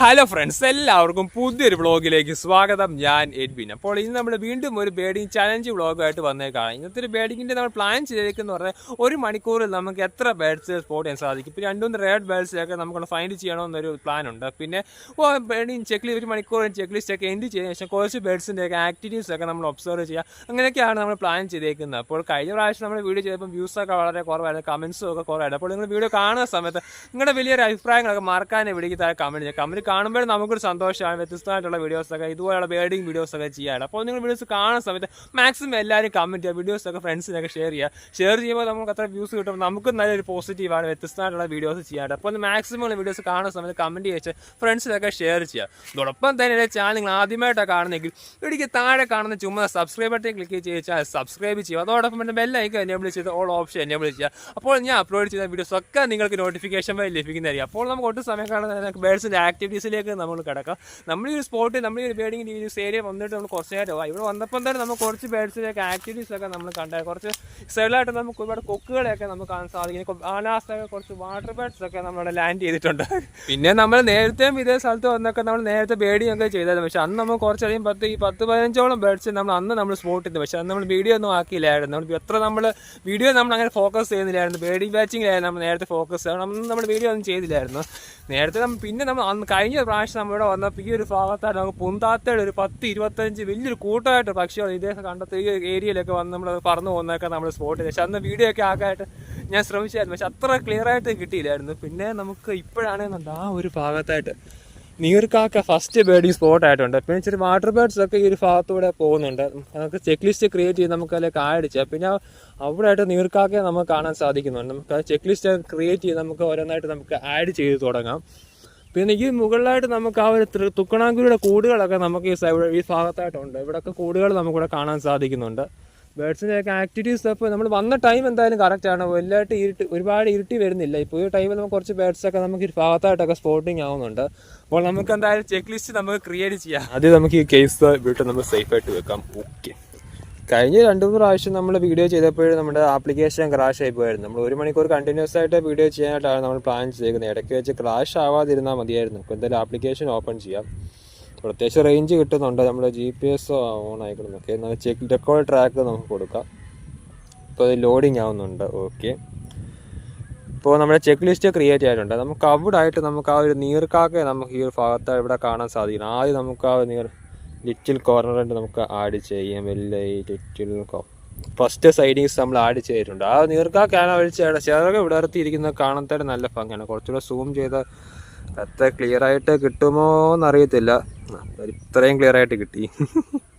Hello friends എല്ലാവർക്കും പുതിയൊരു വ്ളോഗിലേക്ക് സ്വാഗതം. ഞാൻ എഡ്വിൻ. അപ്പോൾ ഇന്ന് നമ്മൾ വീണ്ടും ഒരു ബേഡിങ് ചലഞ്ച് വ്ളോഗായിട്ട് വന്നേക്കാണ്. ഇന്നത്തെ ഒരു ബേഡിങ്ങിന്റെ നമ്മൾ പ്ലാൻ ചെയ്തേക്കെന്ന് പറഞ്ഞാൽ ഒരു മണിക്കൂറിൽ നമുക്ക് എത്ര ബേഡ്സ് സ്പോട്ട് ചെയ്യാൻ സാധിക്കും? ഇപ്പോൾ രണ്ടുമൂന്ന് റേഡ് ബേഡ്സിലൊക്കെ നമുക്ക് ഫൈൻഡ് ചെയ്യണമെന്നൊരു പ്ലാൻ ഉണ്ട്. പിന്നെ ബേഡിങ് ചെക്ക് ഒരു മണിക്കൂർ ചെക്ക് ലിസ്റ്റ് ഒക്കെ എൻഡ് ചെയ്തതിനു ശേഷം കുറച്ച് ബേഡ്സിന്റെ ഒക്കെ ആക്ടിവിറ്റീസ് ഒക്കെ നമ്മൾ ഒബ്സർവ് ചെയ്യുക. അങ്ങനെയൊക്കെയാണ് നമ്മൾ പ്ലാൻ ചെയ്തേക്കുന്നത്. അപ്പോൾ കഴിഞ്ഞ പ്രാവശ്യം നമ്മൾ വീഡിയോ ചെയ്തപ്പോൾ വ്യൂസൊക്കെ വളരെ കുറവായിരുന്നു. കമൻസും ഒക്കെ കുറവായിരുന്നു. അപ്പോൾ നിങ്ങൾ വീഡിയോ കാണുന്ന സമയത്ത് നിങ്ങളുടെ വലിയൊരു അഭിപ്രായങ്ങളൊക്കെ മറക്കാനേ വിളിക്കുന്ന കമന്റ് കമന്റ് കാണുമ്പോൾ നമുക്കൊരു സന്തോഷമാണ്. വ്യത്യസ്തമായിട്ടുള്ള വീഡിയോസൊക്കെ ഇതുപോലെയുള്ള ബേഡിങ് വീഡിയോസൊക്കെ ചെയ്യാറ് അപ്പോൾ നിങ്ങൾ വീഡിയോസ് കാണുന്ന സമയത്ത് മാക്സിമം എല്ലാവരും കമന്റ് ചെയ്യുക വീഡിയോസൊക്കെ ഫ്രണ്ട്സിനൊക്കെ ഷെയർ ചെയ്യുക. ഷെയർ ചെയ്യുമ്പോൾ നമുക്ക് അത്ര വ്യൂസ് കിട്ടുമ്പോൾ നമുക്ക് നല്ലൊരു പോസിറ്റീവാണ് വ്യത്യസ്തമായിട്ടുള്ള വീഡിയോസ് ചെയ്യാറ് അപ്പോൾ ഒന്ന് മാക്സിമം വീഡിയോസ് കാണുന്ന സമയത്ത് കമന്റ് ചെയ്ത് ഫ്രണ്ട്സിനൊക്കെ ഷെയർ ചെയ്യുക. അതോടൊപ്പം തന്നെ എന്റെ ചാനൽ നിങ്ങൾ ആദ്യമായിട്ടാണ് കാണുന്നെങ്കിൽ ഇടയ്ക്ക് താഴെ കാണുന്ന ചുമ സബ്സ്ക്രൈബ് ബട്ടൺ ക്ലിക്ക് ചെയ്താൽ സബ്സ്ക്രൈബ് ചെയ്യുക. അതോടൊപ്പം തന്നെ ബെല്ലൈക്കൻ എനേബിൾ ചെയ്ത് ഓൾ ഓപ്ഷൻ എനേബിൾ ചെയ്യുക. അപ്പോൾ ഞാൻ അപ്ലോഡ് ചെയ്ത വീഡിയോസ് ഒക്കെ നിങ്ങൾക്ക് നോട്ടിഫിക്കേഷൻ വഴി ലഭിക്കുന്നതായിരിക്കും. അപ്പോൾ നമുക്ക് ഒട്ടും സമയം കാണുന്ന ബേഡ്സിന്റെ ആക്ടിവിറ്റീസിലേക്ക് നമ്മൾ കിടക്കാം. നമ്മൾ ഈ ഒരു സ്പോട്ടിൽ നമ്മൾ ഈ ബേഡിങ് ഡീറ്റെയിൽസ് ഏരിയ വന്നിട്ട് നമ്മൾ കുറച്ച് നേരം ഇവിടെ വന്നപ്പോൾ തന്നെ നമുക്ക് കുറച്ച് ബേഡ്സിലേക്ക് ആക്ടിവിറ്റീസ് ഒക്കെ നമ്മൾ കണ്ടത് കുറച്ച് സൈഡിലായിട്ട് നമുക്ക് ഒരുപാട് കൊക്കുകളെയൊക്കെ നമുക്ക് കാണാൻ സാധിക്കും. ആലാസൊക്കെ കുറച്ച് വാട്ടർ ബേഡ്സ് ഒക്കെ നമ്മളിവിടെ ലാൻഡ് ചെയ്തിട്ടുണ്ട്. പിന്നെ നമ്മൾ നേരത്തെയും ഇതേ സ്ഥലത്ത് വന്നൊക്കെ നമ്മൾ നേരത്തെ ബേഡിയൊക്കെ ചെയ്തായിരുന്നു. പക്ഷേ അന്ന് നമ്മൾ കുറച്ചധികം പത്ത് ഈ പത്ത് പതിനഞ്ചോളം ബേഡ്സ് നമ്മൾ അന്ന് നമ്മൾ സ്പോട്ട് ചെയ്തു. പക്ഷെ അന്ന് നമ്മൾ വീഡിയോ ഒന്നും ആക്കിയില്ലായിരുന്നു. നമ്മൾ എത്ര നമ്മൾ വീഡിയോ നമ്മൾ അങ്ങനെ ഫോക്കസ് ചെയ്യുന്നില്ലായിരുന്നു. ബേഡിംഗ് ബാച്ചിങ്ങിലായിരുന്നു നമ്മൾ നേരത്തെ ഫോക്കസ് അന്ന് നമ്മൾ വീഡിയോ ഒന്നും ചെയ്തില്ലായിരുന്നു. നേരത്തെ നമ്മൾ പിന്നെ നമ്മൾ അന്ന് കഴിഞ്ഞ പ്രാവശ്യം നമ്മൾ ഇവിടെ വന്നപ്പോൾ ഈ ഒരു ഭാഗത്തായിട്ട് നമുക്ക് പുന്താത്തയുടെ ഒരു പത്ത് ഇരുപത്തഞ്ച് വലിയൊരു കൂട്ടമായിട്ട് പക്ഷികൾ ഇതേ കണ്ടത്ത്. ഈ ഏരിയയിലൊക്കെ വന്ന് നമ്മൾ പറന്നു പോകുന്നതൊക്കെ നമ്മൾ സ്പോട്ട് ചെയ്തു. പക്ഷെ അന്ന് വീഡിയോ ഒക്കെ ആക്കാനായിട്ട് ഞാൻ ശ്രമിച്ചായിരുന്നു. പക്ഷെ അത്ര ക്ലിയർ ആയിട്ട് കിട്ടിയില്ലായിരുന്നു. പിന്നെ നമുക്ക് ഇപ്പോഴാണെന്നുണ്ട് ആ ഒരു ഭാഗത്തായിട്ട് നീർക്കാക്ക ഫസ്റ്റ് ബേഡിങ് സ്പോട്ടായിട്ടുണ്ട് പിന്നെ ഇച്ചിരി വാട്ടർ ബേർഡ്സ് ഒക്കെ ഈ ഒരു ഭാഗത്തൂടെ പോകുന്നുണ്ട്. നമുക്ക് ചെക്ക് ലിസ്റ്റ് ക്രിയേറ്റ് ചെയ്ത് നമുക്ക് അതിലേക്ക് ആയിടിച്ച് പിന്നെ അവിടെ ആയിട്ട് നീർക്കാക്കയെ നമുക്ക് കാണാൻ സാധിക്കുന്നുണ്ട്. നമുക്ക് ചെക്ക് ലിസ്റ്റ് ക്രിയേറ്റ് ചെയ്ത് നമുക്ക് ഓരോന്നായിട്ട് നമുക്ക് ആഡ് ചെയ്ത് തുടങ്ങാം. പിന്നെ ഈ മുകളിലായിട്ട് നമുക്ക് ആ ഒരു തുക്കണാങ്കുരിയുടെ കൂടുകളൊക്കെ നമുക്ക് ഈ സൈഡ് ഈ ഭാഗത്തായിട്ടുണ്ട്. ഇവിടെയൊക്കെ കൂടുകൾ നമുക്കിവിടെ കാണാൻ സാധിക്കുന്നുണ്ട്. ബേഡ്സിന്റെ ഒക്കെ ആക്ടിവിറ്റീസ് അപ്പോൾ നമ്മൾ വന്ന ടൈം എന്തായാലും കറക്റ്റാണ് വലുതായിട്ട് ഇരുട്ട് ഒരുപാട് ഇരുട്ടി വരുന്നില്ല. ഇപ്പോൾ ഈ ടൈമിൽ നമുക്ക് കുറച്ച് ബേഡ്സൊക്കെ നമുക്ക് ഈ ഭാഗത്തായിട്ടൊക്കെ സ്പോട്ടിങ് ആവുന്നുണ്ട്. അപ്പോൾ നമുക്ക് എന്തായാലും ചെക്ക് ലിസ്റ്റ് നമുക്ക് ക്രിയേറ്റ് ചെയ്യാം. ആദ്യം നമുക്ക് ഈ കേസ് വീട്ടിൽ നമ്മൾ സേഫ് ആയിട്ട് വെക്കാം. ഓക്കെ കഴിഞ്ഞ രണ്ട് മൂന്ന് പ്രാവശ്യം നമ്മൾ വീഡിയോ ചെയ്തപ്പോൾ നമ്മുടെ ആപ്ലിക്കേഷൻ ക്രാഷ് ആയി പോയായിരുന്നു. നമ്മൾ ഒരു മണിക്കൂർ കണ്ടിന്യൂസ് ആയിട്ട് വീഡിയോ ചെയ്യാനായിട്ടാണ് നമ്മൾ പ്ലാൻ ചെയ്തേക്കുന്നത്. ഇടയ്ക്ക് വെച്ച് ക്രാഷ് ആവാതിരുന്നാൽ മതിയായിരുന്നു. ഇപ്പോൾ എന്തായാലും ആപ്ലിക്കേഷൻ ഓപ്പൺ ചെയ്യാം. പ്രത്യേകിച്ച് റേഞ്ച് കിട്ടുന്നുണ്ട്. നമ്മുടെ ജി പി എസ് ഓൺ ആയിക്കണം ഓക്കെ എന്നാൽ ചെക്ക് റെക്കോർഡ് ട്രാക്ക് നമുക്ക് കൊടുക്കാം. ഇപ്പോൾ അത് ലോഡിങ് ആവുന്നുണ്ട്. ഓക്കെ ഇപ്പോൾ നമ്മുടെ ചെക്ക് ലിസ്റ്റ് ക്രിയേറ്റ് ആയിട്ടുണ്ട് നമുക്ക് അവിടെ ആയിട്ട് നമുക്ക് ആ ഒരു നീർക്കാക്കെ നമുക്ക് ഈ ഒരു ഭാഗത്ത് ഇവിടെ കാണാൻ സാധിക്കണം. ആദ്യം നമുക്ക് ആ നീർ ലിറ്റിൽ കോർണർ ഉണ്ട് നമുക്ക് ആഡ് ചെയ്യാം. വലിയ ലിറ്റിൽ കോ ഫസ്റ്റ് സൈഡിങ്സ് നമ്മൾ ആഡ് ചെയ്തിട്ടുണ്ട്. ആ നീർക്കാക്കാണ് അവർ ചിറക് വിടർത്തിയിരിക്കുന്നത് കാണാൻ നല്ല ഭംഗിയാണ്. കുറച്ചുകൂടെ സൂം ചെയ്ത് അത്ര ക്ലിയർ ആയിട്ട് കിട്ടുമോ എന്നറിയത്തില്ല ഇത്രയും ക്ലിയർ ആയിട്ട് കിട്ടി.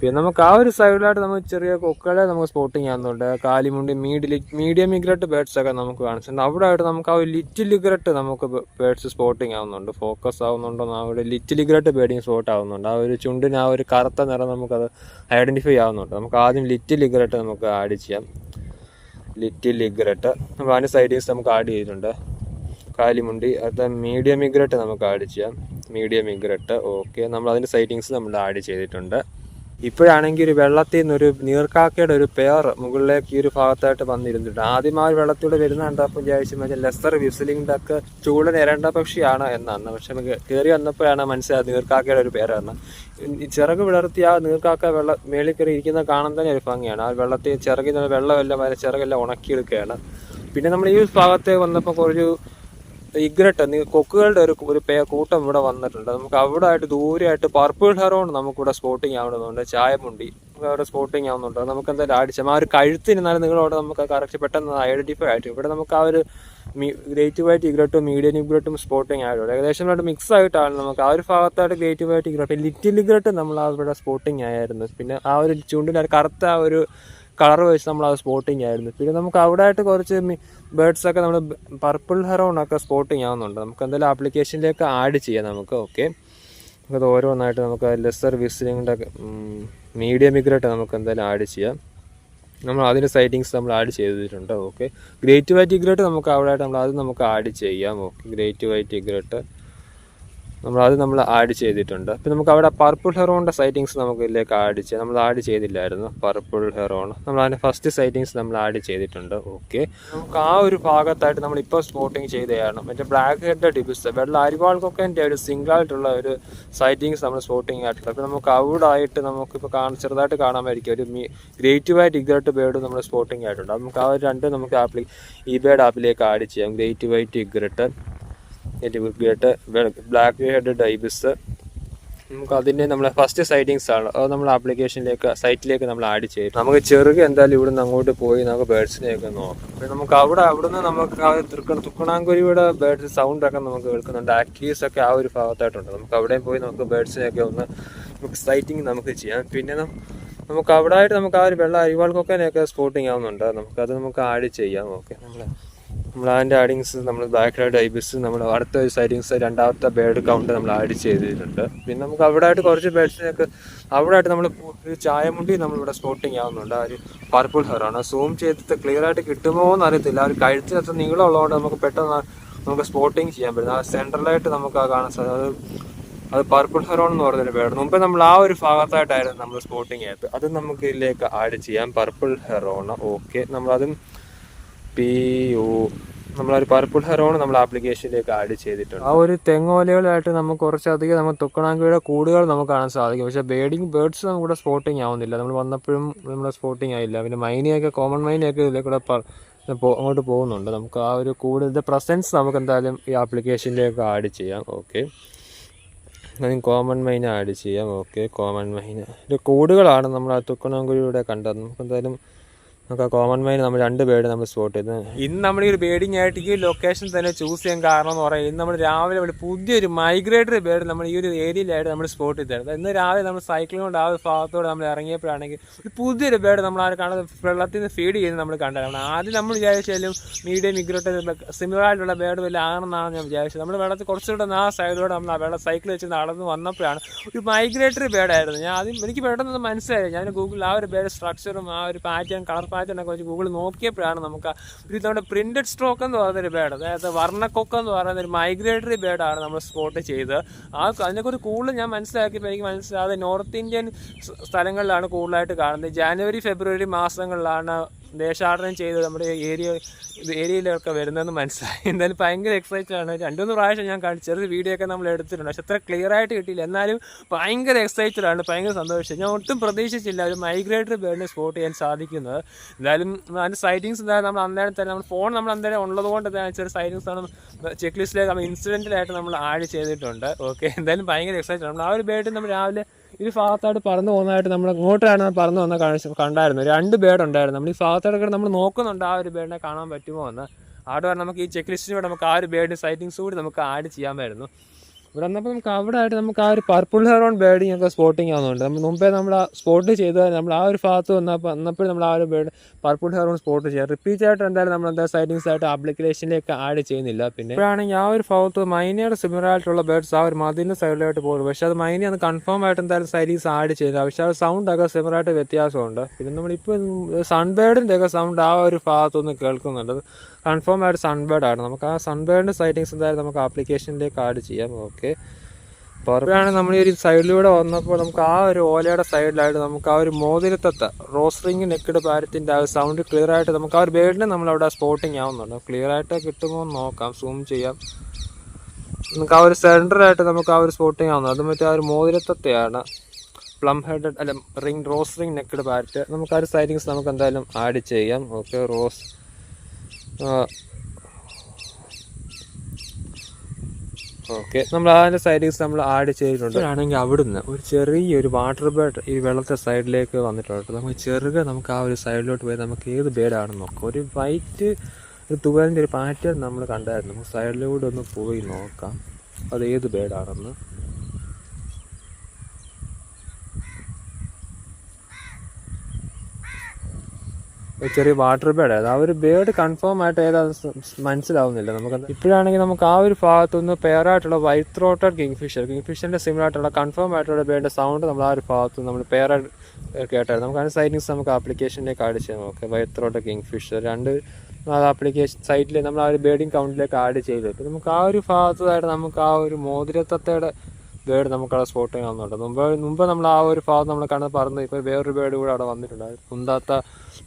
പിന്നെ നമുക്ക് ആ ഒരു സൈഡിലായിട്ട് നമുക്ക് ചെറിയ കൊക്കളെ നമുക്ക് സ്പോട്ടിങ് ആകുന്നുണ്ട് കാലിമുണ്ടി മീഡിയ മീഡിയം മിഗ്രറ്റ് ബേഡ്സ് ഒക്കെ നമുക്ക് കാണിച്ചിട്ടുണ്ട് അവിടെ ആയിട്ട് നമുക്ക് ആ ഒരു ലിറ്റിൽ ലിഗ്രറ്റ് നമുക്ക് ബേഡ്സ് സ്പോട്ടിങ് ആവുന്നുണ്ട്. ഫോക്കസ് ആവുന്നുണ്ടോ ആ ഒരു ലിറ്റിൽ ലിഗ്രറ്റ് ബേഡിങ് സ്പോട്ട് ആവുന്നുണ്ട്. ആ ഒരു ചുണ്ടിന് ആ ഒരു കറുത്ത നിറം നമുക്കത് ഐഡന്റിഫൈ ആവുന്നുണ്ട് നമുക്ക് ആദ്യം ലിറ്റിൽ ലിഗ്രറ്റ് നമുക്ക് ആഡ് ചെയ്യാം. ലിറ്റിൽ ലിഗ്രറ്റ് അപ്പോൾ അതിന്റെ സൈഡീസ് നമുക്ക് ആഡ് ചെയ്തിട്ടുണ്ട്. കാലിമുണ്ടി അടുത്ത മീഡിയം മിഗ്രറ്റ് നമുക്ക് ആഡ് ചെയ്യാം. മീഡിയം മിഗ്രറ്റ് ഓക്കെ നമ്മൾ അതിന്റെ സൈറ്റിങ്സ് നമ്മൾ ആഡ് ചെയ്തിട്ടുണ്ട്. ഇപ്പോഴാണെങ്കിൽ ഒരു വെള്ളത്തിൽ നിന്ന് ഒരു നീർക്കാക്കയുടെ ഒരു പെയർ മുകളിലേക്ക് ഈ ഒരു ഭാഗത്തായിട്ട് വന്നിരുന്നിട്ടുണ്ട്. ആദ്യം ആ ഒരു വെള്ളത്തിലൂടെ വരുന്ന കണ്ടപ്പോൾ വിചാരിച്ചു മറ്റേ ലെസർ വിസിലിംഗ് ഡക്ക് ചൂട് നേരേണ്ട പക്ഷിയാണ് എന്നാണ്. പക്ഷെ നമുക്ക് കയറി വന്നപ്പോഴാണ് മനസ്സിലായത് നീർക്കാക്കയുടെ ഒരു പേരാണ്. ചിറക് വിളർത്തി ആ നീർക്കാക്ക വെള്ള മേളിൽ കയറി ഇരിക്കുന്ന കാണാൻ തന്നെ ഒരു ഭംഗിയാണ്. ആ വെള്ളത്തിൽ ചിറകിൽ നിന്ന് വെള്ളമെല്ലാം വരെ ചിറകെല്ലാം ഉണക്കിയെടുക്കുകയാണ്. പിന്നെ നമ്മൾ ഈ ഭാഗത്ത് വന്നപ്പോൾ ഒരു ഇഗ്രട്ട് കൊക്കുകളുടെ ഒരു ഒരു പേ കൂട്ടം ഇവിടെ വന്നിട്ടുണ്ട്. നമുക്ക് അവിടെ ആയിട്ട് ദൂരെയായിട്ട് പർപ്പിൾ ഹെറോൺ നമുക്കിവിടെ സ്പോട്ടിങ് ആവുന്നുണ്ട് ചായമുണ്ടി നമുക്ക് അവിടെ സ്പോട്ടിങ് ആവുന്നുണ്ട്. നമുക്ക് എന്തായാലും അടിച്ചാൽ ആ ഒരു കഴുത്തിരുന്നാലും നിങ്ങളവിടെ നമുക്ക് കറക്റ്റ് പെട്ടെന്ന് ഐഡന്റിഫൈ ആയിട്ട് ഇവിടെ നമുക്ക് ആ ഒരു ഗ്രേറ്റ് വൈറ്റ് ഇഗ്രട്ടും മീഡിയം ഇഗ്രട്ടും സ്പോട്ടിങ് ആയിട്ടുണ്ട് ഏകദേശം ഇവിടെ മിക്സ് ആയിട്ടാണ് നമുക്ക് ആ ഒരു ഭാഗത്തായിട്ട് great white egret little egret നമ്മൾ അവിടെ സ്പോട്ടിങ് ആയിരുന്നു. പിന്നെ ആ ഒരു ചൂണ്ടിന്റെ കറുത്ത ആ ഒരു കളർ വൈസ് നമ്മൾ അത് സ്പോട്ടിങ് ആയിരുന്നു. പിന്നെ നമുക്ക് അവിടെ ആയിട്ട് കുറച്ച് ബേർഡ്സ് ഒക്കെ നമ്മൾ പർപ്പിൾ ഹെറോൺ ഒക്കെ സ്പോട്ടിങ് ആവുന്നുണ്ട്. നമുക്ക് എന്തായാലും ആപ്ലിക്കേഷനിലേക്ക് ആഡ് ചെയ്യാം നമുക്ക് ഓക്കെ നമുക്കത് ഓരോന്നായിട്ട് നമുക്ക് ലെസർ വിസിലിങ്ങിന്റെ മീഡിയം മിഗ്രേറ്റ് നമുക്ക് എന്തായാലും ആഡ് ചെയ്യാം. നമ്മൾ അതിന്റെ സൈറ്റിങ്സ് നമ്മൾ ആഡ് ചെയ്തിട്ടുണ്ട് ഓക്കെ ഗ്രേറ്റ് വൈറ്റ് ഇഗ്രേറ്റ് നമുക്ക് അവിടെ ആയിട്ട് നമ്മൾ അത് നമുക്ക് ആഡ് ചെയ്യാം ഓക്കെ ഗ്രേറ്റ് വൈറ്റ് ഇഗ്രേറ്റ് നമ്മൾ അത് നമ്മൾ ആഡ് ചെയ്തിട്ടുണ്ട്. പിന്നെ നമുക്ക് അവിടെ പർപ്പിൾ ഹെറോണിന്റെ സൈറ്റിങ്സ് നമുക്ക് ഇതിലേക്ക് ആഡ് ചെയ്യാം. നമ്മൾ ആഡ് ചെയ്തില്ലായിരുന്നു പർപ്പിൾ ഹെറോൺ നമ്മൾ അതിന്റെ ഫസ്റ്റ് സൈറ്റിങ്സ് നമ്മൾ ആഡ് ചെയ്തിട്ടുണ്ട്. ഓക്കെ നമുക്ക് ആ ഒരു ഭാഗത്തായിട്ട് നമ്മൾ ഇപ്പോൾ സ്പോട്ടിങ് ചെയ്തതാണ്. മറ്റേ ബ്ലാക്ക് ഹെഡ് ഡിബിസ് വെള്ള അരിവാൾക്കൊക്കെ എന്റെ ഒരു സിംഗിൾ ആയിട്ടുള്ള ഒരു സൈറ്റിങ്സ് നമ്മൾ സ്പോട്ടിങ് ആയിട്ടുള്ളത് അപ്പോൾ നമുക്ക് ആയിട്ട് നമുക്കിപ്പോൾ കാണാൻ ചെറുതായിട്ട് കാണാമായിരിക്കും. ഒരു ഗ്രേറ്റീവായിട്ട് ഇഗ്രട്ട് ബേർഡ് നമ്മൾ സ്പോട്ടിങ് ആയിട്ടുണ്ട്. നമുക്ക് ആ ഒരു രണ്ട് നമുക്ക് ആപ്പിൽ ഈ ബേർഡ് ആപ്പിലേക്ക് ആഡ് ചെയ്യാം. Great white egret gate black headed ibis നമുക്ക് അതിന്റെ നമ്മൾ ഫസ്റ്റ് സൈറ്റിങ്സ് ആണ്. അത് നമ്മൾ ആപ്ലിക്കേഷനിലേക്ക് സൈറ്റിലേക്ക് നമ്മൾ ആഡ് ചെയ്യും നമുക്ക് ചെറുകെ എന്തായാലും ഇവിടുന്ന് അങ്ങോട്ട് പോയി നമുക്ക് ബേഡ്സിനെയൊക്കെ നോക്കാം. അപ്പോൾ നമുക്ക് അവിടെ അവിടുന്ന് നമുക്ക് ആ തൃക്കണ തുക്കണാങ്കുരിയുടെ ബേഡ്സ് സൗണ്ടൊക്കെ നമുക്ക് കേൾക്കുന്നുണ്ട്. ആക്റ്റീവ്സ് ഒക്കെ ആ ഒരു ഭാഗത്തായിട്ടുണ്ട്. നമുക്ക് അവിടെയും പോയി നമുക്ക് ബേഡ്സിനെയൊക്കെ ഒന്ന് നമുക്ക് സൈറ്റിങ് നമുക്ക് ചെയ്യാം. പിന്നെ നമുക്ക് അവിടെ ആയിട്ട് നമുക്ക് ആ ഒരു വെള്ള അരിവാൾക്കൊക്കെ സ്പോട്ടിങ് ആവുന്നുണ്ട്. നമുക്കത് നമുക്ക് ആഡ് ചെയ്യാം. ഓക്കെ നമ്മൾ നമ്മൾ അതിന്റെ ആഡിങ്സ് നമ്മൾ ബാക്ക് സൈഡ് ഐബിസ് നമ്മൾ അടുത്ത ഒരു സൈഡിങ്സ് രണ്ടാമത്തെ ബേഡ് കൗണ്ട് നമ്മൾ ആഡ് ചെയ്തിട്ടുണ്ട്. പിന്നെ നമുക്ക് അവിടെ ആയിട്ട് കുറച്ച് ബേഡ്സിനൊക്കെ അവിടെ ആയിട്ട് നമ്മൾ ഒരു ചായമുണ്ടി നമ്മളിവിടെ സ്പോട്ടിങ് ആവുന്നുണ്ട്. ആ ഒരു പർപ്പിൾ ഹെറാണ് സൂം ചെയ്തിട്ട് ക്ലിയർ ആയിട്ട് കിട്ടുമോ എന്ന് അറിയത്തില്ല. ആ ഒരു കഴുത്തിനകത്ത് നീളമുള്ളതുകൊണ്ട് നമുക്ക് പെട്ടെന്ന് നമുക്ക് സ്പോട്ടിങ് ചെയ്യാൻ പറ്റും. ആ സെൻട്രലായിട്ട് നമുക്ക് ആ കാണാൻ സാധിക്കും അത് അത് പർപ്പിൾ ഹെറോൺ എന്ന് പറഞ്ഞൊരു ബേഡ് മുമ്പ് നമ്മൾ ആ ഒരു ഭാഗത്തായിട്ടായിരുന്നു നമ്മൾ സ്പോട്ടിങ് ആയത് അത് നമുക്ക് ഇതിലേക്ക് ആഡ് ചെയ്യാം. പർപ്പിൾ ഹെറോൺ ഓക്കെ നമ്മളതും പി ഒ നമ്മളൊരു പർപ്പിൾ ഹെറോൺ നമ്മൾ ആപ്ലിക്കേഷനിലേക്ക് ആഡ് ചെയ്തിട്ടുണ്ട്. ആ ഒരു തെങ്ങോലകളായിട്ട് നമുക്ക് കുറച്ചധികം നമ്മൾ തുക്കണാങ്കിയുടെ കൂടുകൾ നമുക്ക് കാണാൻ സാധിക്കും. പക്ഷേ ബേഡിങ് ബേർഡ്സ് നമുക്കിവിടെ സ്പോട്ടിങ് ആവുന്നില്ല. നമ്മൾ വന്നപ്പോഴും നമ്മുടെ സ്പോട്ടിങ് ആയില്ല. പിന്നെ മൈനിയൊക്കെ കോമൺ മൈനിയൊക്കെ ഇതിലേക്കൂടെ അങ്ങോട്ട് പോകുന്നുണ്ട്. നമുക്ക് ആ ഒരു കൂടുതൽ പ്രസൻസ് നമുക്ക് എന്തായാലും ഈ ആപ്ലിക്കേഷനിലേക്ക് ആഡ് ചെയ്യാം. ഓക്കെ കോമൺ മൈന ആഡ് ചെയ്യാം. ഓക്കെ കോമൺ മൈന ഇത് കൂടുകളാണ് നമ്മൾ ആ തുക്കണാങ്കുഴിയുടെ കണ്ടത്. നമുക്ക് എന്തായാലും നമുക്ക് കോമൺ മൈൻ നമ്മൾ രണ്ട് ബേഡ് നമ്മൾ സ്പോട്ട് ചെയ്ത്. ഇന്ന് നമ്മൾ ഈ ഒരു ബേഡിങ് ആയിട്ട് ഈ ലൊക്കേഷൻ തന്നെ ചൂസ് ചെയ്യാൻ കാരണം എന്ന് പറയുന്നത് ഇന്ന് നമ്മൾ രാവിലെ ഒരു പുതിയൊരു മൈഗ്രേറ്ററി ബേഡ് നമ്മൾ ഈ ഒരു ഏരിയയിലായിട്ട് നമ്മൾ സ്പോട്ട് ചെയ്തായിരുന്നു ഇന്ന് രാവിലെ നമ്മൾ സൈക്കിൾ കൊണ്ട് ആ ഒരു ഭാഗത്തോടെ നമ്മൾ ഇറങ്ങിയപ്പോഴാണെങ്കിൽ ഒരു പുതിയൊരു ബേഡ് നമ്മൾ ആ കാണുന്നത് വെള്ളത്തിൽ നിന്ന് ഫീഡ് ചെയ്ത് നമ്മൾ കണ്ടായിരുന്നു ആദ്യം നമ്മൾ വിചാരിച്ചാലും മീഡിയം മിഗ്രേറ്റർ സിമിലർ ആയിട്ടുള്ള ബേഡ് വല്ല ആണെന്നാണ് ഞാൻ വിചാരിച്ചത്. നമ്മൾ വെള്ളത്തിൽ കുറച്ചുകൂടെ ആ സൈഡിലൂടെ നമ്മൾ ആ വെള്ളം സൈക്കിൾ വെച്ച് നടന്ന് വന്നപ്പോഴാണ് ഒരു മൈഗ്രേറ്ററി ബേഡായിരുന്നു ഞാൻ ആദ്യം എനിക്ക് പെട്ടെന്ന് മനസ്സിലായി ഞാൻ ഗൂഗിളിൽ ആ ഒരു ബേഡ് സ്ട്രക്ചറും ആ ഒരു പാറ്റേൺ കളർ ഒക്കെ വെച്ച് ഗൂഗിൾ നോക്കിയപ്പോഴാണ് നമുക്ക് ഒരു നമ്മുടെ പ്രിന്റഡ് സ്ട്രോക്ക് എന്ന് പറയുന്നൊരു ബേഡ് അതായത് വർണക്കൊക്ക എന്ന് പറയുന്ന ഒരു മൈഗ്രേറ്ററി ബേഡാണ് നമ്മൾ സ്പോട്ട് ചെയ്ത് ആ അതിനെക്കുറിച്ച് കൂടുതൽ ഞാൻ മനസ്സിലാക്കിയപ്പോൾ എനിക്ക് മനസ്സിലാതെ നോർത്ത് ഇന്ത്യൻ സ്ഥലങ്ങളിലാണ് കൂടുതലായിട്ട് കാണുന്നത്. ജാനുവരി ഫെബ്രുവരി മാസങ്ങളിലാണ് ദേശാടനം ചെയ്ത് നമ്മുടെ ഏരിയ ഏരിയയിലൊക്കെ വരുന്നതെന്ന് മനസ്സിലായി. എന്തായാലും ഭയങ്കര എക്സൈറ്റഡ് ആണ്. രണ്ടുമൂന്ന് പ്രാവശ്യം ഞാൻ കാണിച്ചു ചെറിയ വീഡിയോ ഒക്കെ നമ്മൾ എടുത്തിട്ടുണ്ട്. പക്ഷെ അത്ര ക്ലിയർ ആയിട്ട് കിട്ടിയില്ല. എന്നാലും ഭയങ്കര എക്സൈറ്റഡ് ആണ്. ഭയങ്കര സന്തോഷം. ഞാൻ ഒട്ടും പ്രതീക്ഷിച്ചില്ല ഒരു മൈഗ്രേറ്ററി ബേർഡിനെ സ്പോട്ട് ചെയ്യാൻ സാധിക്കുന്നത്. എന്തായാലും അതിന്റെ സൈറ്റിങ്സ് എന്തായാലും നമ്മൾ അന്നേരം തന്നെ നമ്മൾ ഫോൺ നമ്മൾ അന്നേരം ഉള്ളത് കൊണ്ട് തന്നെ ചെറിയ സൈറ്റിങ്സ് ആണ് ചെക്ക് ലിസ്റ്റിലേക്ക് നമ്മൾ ഇൻസിഡന്റിലായിട്ട് നമ്മൾ ആഡ് ചെയ്തിട്ടുണ്ട്. ഓക്കെ എന്തായാലും ഭയങ്കര എക്സൈറ്റഡ് നമ്മൾ ആ ഒരു ബേർഡ് നമ്മൾ രാവിലെ ഒരു ഭാഗത്തായിട്ട് പറന്നു പോകുന്നതായിട്ട് നമ്മൾ ഇങ്ങോട്ടാണ് പറന്നു വന്ന കണ്ടായിരുന്നു. രണ്ട് ബേഡ് ഉണ്ടായിരുന്നു നമ്മൾ ഈ ഭാഗത്തോടെ നമ്മൾ നോക്കുന്നുണ്ട് ആ ഒരു ബേഡിനെ കാണാൻ പറ്റുമോ എന്ന്. പറഞ്ഞാൽ നമുക്ക് ഈ ചെക്ക് ലിസ്റ്റിലൂടെ നമുക്ക് ആ ഒരു ബേഡ് സൈറ്റിങ്സ് കൂടി നമുക്ക് ആഡ് ചെയ്യാമായിരുന്നു ഇവിടെ വന്നപ്പോൾ നമുക്ക് അവിടെ ആയിട്ട് നമുക്ക് ആ ഒരു പർപ്പിൾ ഹെറോൺ ബേഡിങ് ഒക്കെ സ്പോട്ടിങ് ആവുന്നുണ്ട്. നമ്മൾ മുമ്പേ നമ്മൾ ആ സ്പോട്ട് ചെയ്ത് നമ്മൾ ആ ഒരു ഭാഗത്ത് വന്നപ്പോൾ വന്നപ്പോൾ നമ്മൾ ആ ഒരു ബേഡ് പർപ്പിൾ ഹെറോൺ സ്പോട്ട് ചെയ്യാം. റിപ്പീറ്റ് ആയിട്ട് എന്തായാലും നമ്മൾ എന്താ സൈറ്റിങ്സ് ആയിട്ട് ആപ്ലിക്കേഷനിലേക്ക് ആഡ് ചെയ്യുന്നില്ല. പിന്നെ ഇപ്പോഴാണെങ്കിൽ ആ ഒരു ഭാഗത്ത് മൈനയുടെ സിമിലർ ആയിട്ടുള്ള ബേർഡ്സ് ആ ഒരു മതിലിന്റെ സൈഡിലായിട്ട് പോകും. പക്ഷേ അത് മൈനി അത് കൺഫേം ആയിട്ട് എന്തായാലും സൈറ്റിങ്സ് ആഡ് ചെയ്തില്ല പക്ഷേ ആ സൗണ്ട് ഒക്കെ സിമിലർ ആയിട്ട് വ്യത്യാസമുണ്ട്. പിന്നെ നമ്മളിപ്പോൾ സൺബേഡിന്റെ ഒക്കെ സൗണ്ട് ആ ഒരു ഭാഗത്തുനിന്ന് കേൾക്കുന്നുണ്ട്. കൺഫേം ആയിട്ട് സൺബേഡാണ് നമുക്ക് ആ സൺബേഡിന്റെ സൈറ്റിങ്സ് എന്തായാലും നമുക്ക് ആപ്ലിക്കേഷനിലേക്ക് ആഡ് ചെയ്യാം. ഓക്കെ പുറമെയാണ് നമ്മൾ ഈ ഒരു സൈഡിലൂടെ വന്നപ്പോൾ നമുക്ക് ആ ഒരു ഓലയുടെ സൈഡിലായിട്ട് നമുക്ക് ആ ഒരു മോതിരത്തത്ത റോസ് റിങ് നെക്കിഡ് പാരത്തിന്റെ ആ സൗണ്ട് ക്ലിയർ ആയിട്ട് നമുക്ക് ആ ഒരു ബേഡിനെ നമ്മൾ അവിടെ സ്പോട്ടിങ് ആവുന്നുണ്ട്. ക്ലിയർ ആയിട്ട് കിട്ടുമോ എന്ന് നോക്കാം സൂം ചെയ്യാം. നമുക്ക് ആ ഒരു സെന്ററായിട്ട് നമുക്ക് ആ ഒരു സ്പോട്ടിങ് ആവുന്നത് അത് മറ്റേ ആ ഒരു മോതിരത്തത്തെയാണ്. പ്ലം ഹെഡഡ് അല്ല ring rose ring necked parrot നമുക്ക് ആ ഒരു സൈറ്റിങ്സ് നമുക്ക് എന്തായാലും ആഡ് ചെയ്യാം. ഓക്കെ റോസ് ഓക്കെ നമ്മൾ അതിന്റെ സൈഡിൽ നമ്മൾ ആഡ് ചെയ്തിട്ടുണ്ട്. ആണെങ്കിൽ അവിടുന്ന് ഒരു ചെറിയൊരു വാട്ടർ ബേഡ് ഈ വെള്ളത്തെ സൈഡിലേക്ക് വന്നിട്ടുണ്ട് നമുക്ക് ചെറുക നമുക്ക് ആ ഒരു സൈഡിലോട്ട് പോയി നമുക്ക് ഏത് ബേഡാണെന്ന് നോക്കാം. ഒരു വൈറ്റ് ഒരു തുവലിന്റെ ഒരു പാറ്റേൺ നമ്മൾ കണ്ടായിരുന്നു. നമുക്ക് സൈഡിലൂടെ ഒന്ന് പോയി നോക്കാം. അത് ഏത് ബേഡാണെന്ന് ചെറിയ വാട്ടർ ബേഡ് ആ. ഒരു ബേഡ് കൺഫേം ആയിട്ട് ഏതാ മനസ്സിലാവുന്നില്ല നമുക്ക് ഇപ്പോഴാണെങ്കിൽ നമുക്ക് ആ ഒരു ഭാഗത്തുനിന്ന് പെയറായിട്ടുള്ള വൈറ്റ് ത്രോട്ടഡ് കിങ് ഫിഷർ കിങ് ഫിഷറിന്റെ സിമിലർ ആയിട്ടുള്ള കൺഫേം ആയിട്ടുള്ള ബേഡിന്റെ സൗണ്ട് നമ്മൾ ആ ഒരു ഭാഗത്ത് നമ്മൾ പെയറായിട്ട് കേട്ടായിരുന്നു. നമുക്ക് അതിന് സൈറ്റിങ്സ് നമുക്ക് ആപ്ലിക്കേഷനിലേക്ക് ആഡ് ചെയ്യാം. Okay white throated kingfisher രണ്ട് അത് ആപ്ലിക്കേഷൻ സൈറ്റിൽ നമ്മൾ ആ ഒരു ബേഡിങ് കൗണ്ടിലേക്ക് ആഡ് ചെയ്ത്. ഇപ്പം നമുക്ക് ആ ഒരു ഭാഗത്തായിട്ട് നമുക്ക് ആ ഒരു മോതിരത്തത്തയുടെ ബേഡ് നമുക്ക് അവിടെ സ്പോട്ട് ചെയ്യാവുന്നുണ്ട്. മുമ്പ് മുമ്പ് നമ്മൾ ആ ഒരു ഭാഗം നമ്മൾ കണ്ടത് പറന്ന് ഇപ്പോൾ വേറൊരു ബേഡ് കൂടെ അവിടെ വന്നിട്ടുണ്ട്. കുന്താത്ത